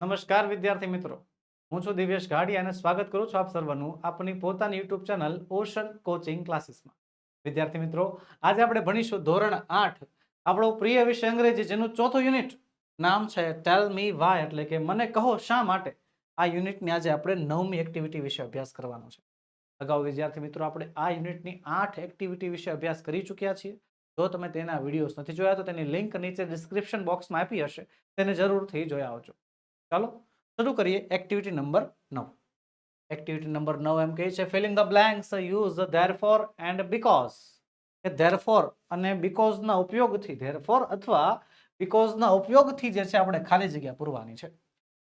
નમસ્કાર વિદ્યાર્થી મિત્રો. હું છું દિવ્યેશ ગાડી અને સ્વાગત કરું છું આપ સર્વનું આપની પોતાની યુટ્યુબ ચેનલ ઓશન કોચિંગ ક્લાસીસમાં. વિદ્યાર્થી મિત્રો, આજે આપણે ભણીશું ધોરણ આઠ, આપણો પ્રિય વિષય અંગ્રેજી, જેનું ચોથું યુનિટ નામ છે ટેલ મી વાય એટલે કે મને કહો શા માટે આ યુનિટની આજે આપણે નવમી એક્ટિવિટી વિશે અભ્યાસ કરવાનો છે. અગાઉ વિદ્યાર્થી મિત્રો, આપણે આ યુનિટની આઠ એક્ટિવિટી વિશે અભ્યાસ કરી ચૂક્યા છીએ. જો તમે તેના વિડીયોઝ નથી જોયા, તો તેની લિંક નીચે ડિસ્ક્રિપ્શન બોક્સમાં આપી હશે. તેને જરૂરથી જોયા આવજો. ચાલો શરૂ કરીએ એક્ટિવિટી નંબર નવ. એક્ટિવિટી નંબર નવ એમ કહે છે filling the blanks use therefore and because કે ધેરફોર અને બીકોઝના ઉપયોગથી ધેરફોર અથવા બીકોઝના ઉપયોગથી જે છે આપણે ખાલી જગ્યા પૂરવાની છે.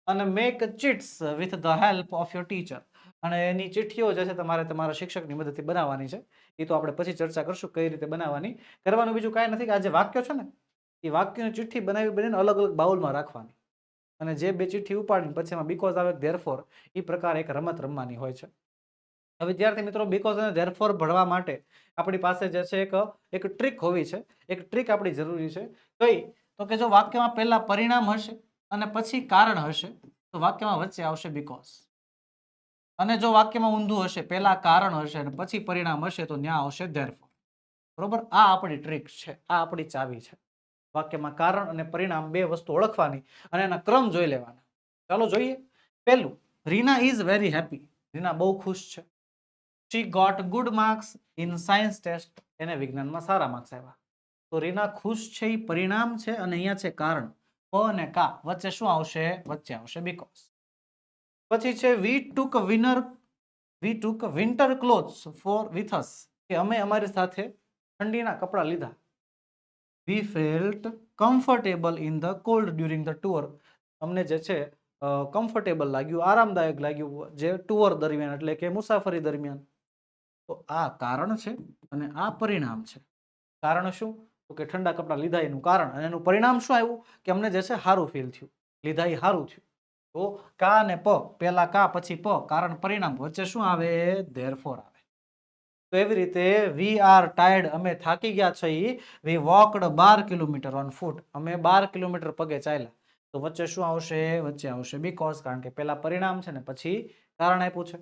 અને make chits with the help of your teacher અને એની ચિઠ્ઠીઓ જે છે તમારે તમારા શિક્ષકની મદદથી બનાવવાની છે. એ તો આપણે પછી ચર્ચા કરશું કઈ રીતે બનાવવાની. કરવાનું બીજું કાંઈ નથી, કે આ જે વાક્યો છે ને, એ વાક્યની ચિઠ્ઠી બનાવી બનીને અલગ અલગ બાઉલમાં રાખવાની. અને જે બે ચિઠ્ઠી ઉપાડીને પછી એમાં બીકોઝ આવે ધેરફોર એ પ્રકાર એક રમત રમવાની હોય છે. હવે વિદ્યાર્થી મિત્રો બીકોઝ અને ધેરફોર ભણવા માટે આપણી પાસે જે છે એક એક ટ્રીક હોવી છે. એક ટ્રીક આપણી જરૂરી છે. કઈ? તો કે જો વાક્યમાં પહેલા પરિણામ હશે અને પછી કારણ હશે, તો વાક્યમાં વચ્ચે આવશે બીકોઝ અને જો વાક્યમાં ઊંધું હશે, પહેલા કારણ હશે અને પછી પરિણામ હશે, તો ત્યાં આવશે ધેરફોર બરોબર? આ આપણી ટ્રીક છે. આ આપણી ચાવી છે. વાક્યમાં કારણ અને પરિણામ બે વસ્તુ ઓળખવાની અને એના ક્રમ જોઈ લેવાના. ચાલો જોઈએ. પહેલું, Reena is very happy Reena બહુ ખુશ છે. She got good marks in science test એને વિજ્ઞાનમાં સારા માર્ક્સ આવ્યા તો રીના ખુશ છે એ પરિણામ છે અને અહીંયા છે કારણ. પ અને કા. વચ્ચે શું આવશે? વચ્ચે આવશે બીકોઝ પછી છે we took winner we took winter clothes for with us કે અમે અમારી સાથે ઠંડીના કપડાં લીધા. We felt comfortable in the cold during the tour અમને જે છે કમ્ફર્ટેબલ લાગ્યું, આરામદાયક લાગ્યું જે ટુર દરમિયાન, એટલે કે મુસાફરી દરમિયાન. તો આ કારણ છે અને આ પરિણામ છે. કારણ શું? તો કે ઠંડા કપડાં લીધા એનું કારણ અને એનું પરિણામ શું આવ્યું? કે અમને જે છે સારું ફીલ થયું. લીધા એ સારું થયું. તો કા અને પ પહેલા કા પછી પ, કારણ પરિણામ વચ્ચે શું આવે? ધેરફોર આવે. તો એવી રીતે વી આર ટાયર્ડ અમે થાકી ગયા છીએ વી વોકડ બાર કિલોમીટર ઓન ફૂટ અમે બાર કિલોમીટર પગે ચાલ્યા. તો વચ્ચે શું આવશે? વચ્ચે આવશે બીકોઝ કારણ કે પહેલા પરિણામ છે ને પછી કારણ આપ્યું છે.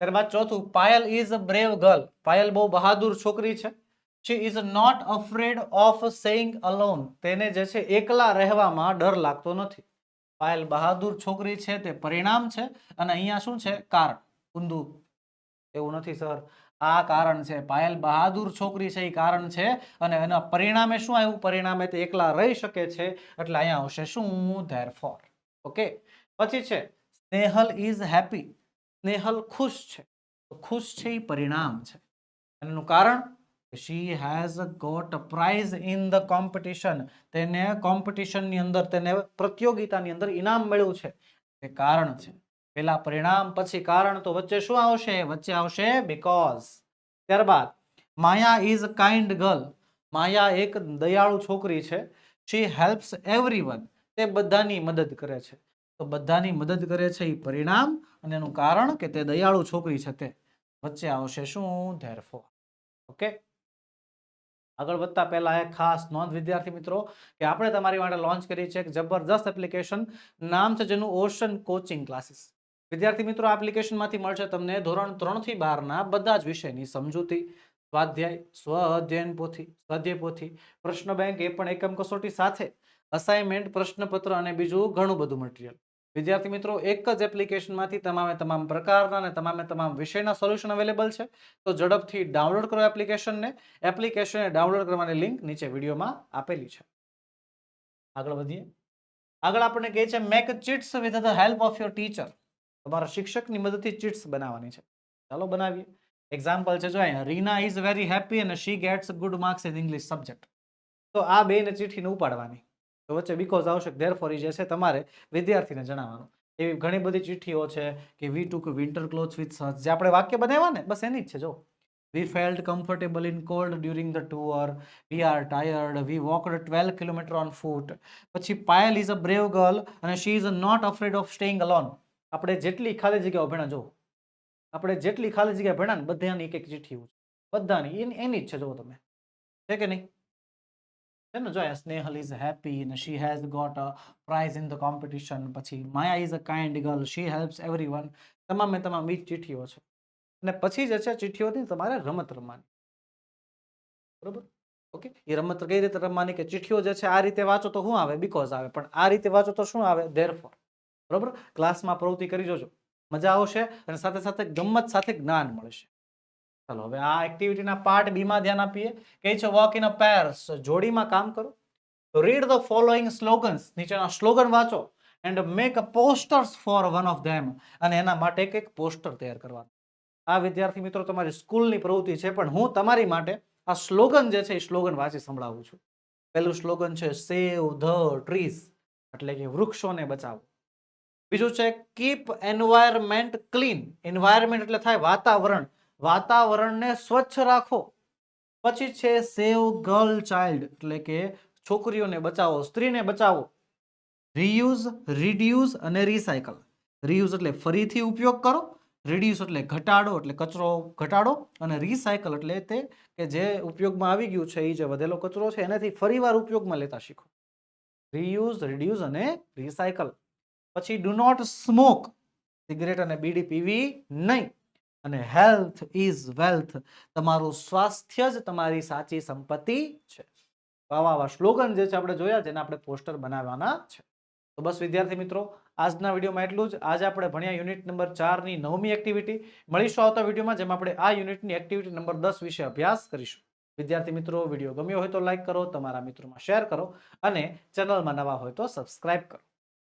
ત્યારબાદ ચોથું, Payal is a brave girl Payal બહુ બહાદુર છોકરી છે. She is not afraid of saying alone તેને જે છે એકલા રહેવામાં ડર લાગતો નથી. પાયલ બહાદુર છોકરી છે, તે પરિણામ છે. અને અહીંયા શું છે? કારણ. ઊંધું. એવું નથી, સર. આ કારણ છે. પાયલ બહાદુર છોકરી છે એ કારણ છે. અને એના પરિણામે શું આવ્યું? પરિણામે તે એકલા રહી શકે છે. એટલે અહીંયા આવશે શું? ધેરફોર ઓકે પછી છે, સ્નેહલ ઇઝ હેપી સ્નેહલ ખુશ છે. ખુશ છે એ પરિણામ છે. એનું કારણ? She has got prize in the competition તેને કોમ્પિટિશનની અંદર, તેને પ્રતિયોગિતાની અંદર ઇનામ મળ્યું છે. તે કારણ છે. પેલા પરિણામ, પછી કારણ તો વચ્ચે શું આવશે? વચ્ચે આવશે બીકોઝ ત્યારબાદ, Maya is kind girl Maya એક દયાળુ છોકરી છે. શી હેલ્પ્સ એવરીવન તે બધાની મદદ કરે છે. તો બધાની મદદ કરે છે એ પરિણામ અને એનું કારણ કે તે દયાળુ છોકરી છે તે. વચ્ચે આવશે શું? ધેરફો ઓકે આગળ વધતા પહેલા એક ખાસ નોંધ, વિદ્યાર્થી મિત્રો, કે આપણે તમારી માટે લોન્ચ કરી છે એક જબરદસ્ત એપ્લિકેશન નામ છે જેનું ઓશન કોચિંગ ક્લાસીસ વિદ્યાર્થી મિત્રો એપ્લિકેશનમાંથી મળશે તમને ધોરણ ત્રણથી બારના બધા જ વિષયની સમજૂતી, સ્વાધ્યાય, સ્વ અધ્યયન પોથી, સ્વાધ્યાય પોથી, પ્રશ્ન બેંક, એ પણ એકમ કસોટી સાથે અસાઇનમેન્ટ પ્રશ્નપત્ર અને બીજું ઘણું બધું મટીરિયલ વિદ્યાર્થી મિત્રો, એક જ એપ્લિકેશનમાંથી તમામે તમામ પ્રકારના અને તમામે તમામ વિષયના સોલ્યુશન અવેલેબલ છે. તો ઝડપથી ડાઉનલોડ કરો એપ્લિકેશનને એપ્લિકેશનને ડાઉનલોડ કરવાની લિંક નીચે વિડીયોમાં આપેલી છે. આગળ વધીએ. આગળ આપણને કહે છે make chits with the help of your teacher તમારા શિક્ષકની મદદથી ચીટ્સ બનાવવાની છે. ચાલો બનાવીએ. એક્ઝામ્પલ છે, જો અહીંયા, રીના ઇઝ વેરી હેપી અને she gets good marks in English subject તો આ બેને ચીઠીને ઉપાડવાની. તો વચ્ચે બીકોઝ આવશે ધેરફોર જે છે, તમારે વિદ્યાર્થીને જણાવવાનું. એવી ઘણી બધી ચિઠ્ઠીઓ છે કે we took winter cloth with search જે આપણે વાક્ય બનાવ્યા ને, બસ એની જ છે, જો. We felt comfortable in cold during the tour we are tired we walked twelve kilometre on foot પછી Payal is a brave girl અને she is not afraid of staying alone આપણે જેટલી ખાલી જગ્યાઓ ભણ્યા જો આપણે જેટલી ખાલી જગ્યા ભણ્યા ને બધાની એક એક ચિઠ્ઠી બધાની. એની જ છે જો તમે. છે કે નહીં? છે ને, જો સ્નેહલ ઇઝ હેપી ને she has got a prize in the competition પછી Maya is a kind girl she helps everyone તમામે તમામ એ ચીઠીઓ છે. અને પછી જે છે ચિઠ્ઠીઓથી તમારે રમત રમવાની. બરોબર? ઓકે? એ રમત કઈ રીતે રમવાની કે ચિઠ્ઠીઓ જે છે, આ રીતે વાંચો તો શું આવે? બીકોઝ આવે. પણ આ રીતે વાંચો તો શું આવે? ધેર બરોબર? ક્લાસમાં પ્રવૃત્તિ કરી જોજો. મજા આવશે અને સાથે સાથે ગમત સાથે જ્ઞાન મળશે ચાલો, હવે આ એક્ટિવિટીના પાર્ટ બીમાં ધ્યાન આપીએ. કે છે વોક ઇન અ પેર્સ જોડીમાં કામ કરો. રીડ ધ ફોલોઈંગ સ્લોગન્સ નીચેના સ્લોગન વાંચો. And make a posters for one of them અને એના માટે એક એક પોસ્ટર તૈયાર કરવાનું. આ વિદ્યાર્થી મિત્રો, તમારી સ્કૂલની પ્રવૃત્તિ છે, પણ હું તમારી માટે આ સ્લોગન જે છે, એ સ્લોગન વાંચી સંભળાવું છું. પહેલું સ્લોગન છે સેવ ધ ટ્રીઝ એટલે કે વૃક્ષોને બચાવો. બીજું છે કીપ એન્વાયરમેન્ટ ક્લીન એન્વાયરમેન્ટ એટલે થાય વાતાવરણ. વાતાવરણને સ્વચ્છ રાખો. પછી છે સેવ ગર્લ ચાઇલ્ડ એટલે કે છોકરીઓને બચાવો, સ્ત્રીને બચાવો. રીયુઝ રિડ્યુઝ અને રિસાયકલ રીયુઝ એટલે ફરીથી ઉપયોગ કરો. રિડ્યુસ એટલે ઘટાડો, એટલે કચરો ઘટાડો અને રિસાયકલ એટલે તે કે જે ઉપયોગમાં આવી ગયું છે એ જે વધેલો કચરો છે, એનાથી ફરીવાર ઉપયોગમાં લેતા શીખો. રીયુઝ રિડ્યુસ અને રિસાયકલ પછી ડુ નોટ સ્મોક સિગરેટ અને બીડી પીવી નહીં. અને હેલ્થ ઇઝ વેલ્થ તમારું સ્વાસ્થ્ય જ તમારી સાચી સંપત્તિ છે. આવા આવા સ્લોગન જે છે આપણે જોયા જેને આપણે પોસ્ટર બનાવવાના છે. તો બસ, વિદ્યાર્થી મિત્રો, આજના વિડીયોમાં એટલું જ. આજે આપણે ભણ્યા યુનિટ નંબર ચારની નવમી એક્ટિવિટી મળીશું આવતા વિડીયોમાં, જેમાં આપણે આ યુનિટની એક્ટિવિટી નંબર દસ વિશે અભ્યાસ કરીશું. વિદ્યાર્થી મિત્રો, વીડિયો ગમ્યો હોય તો લાઇક કરો, તમારા મિત્રોમાં શેર કરો અને ચેનલમાં નવા હોય તો સબસ્ક્રાઇબ કરો.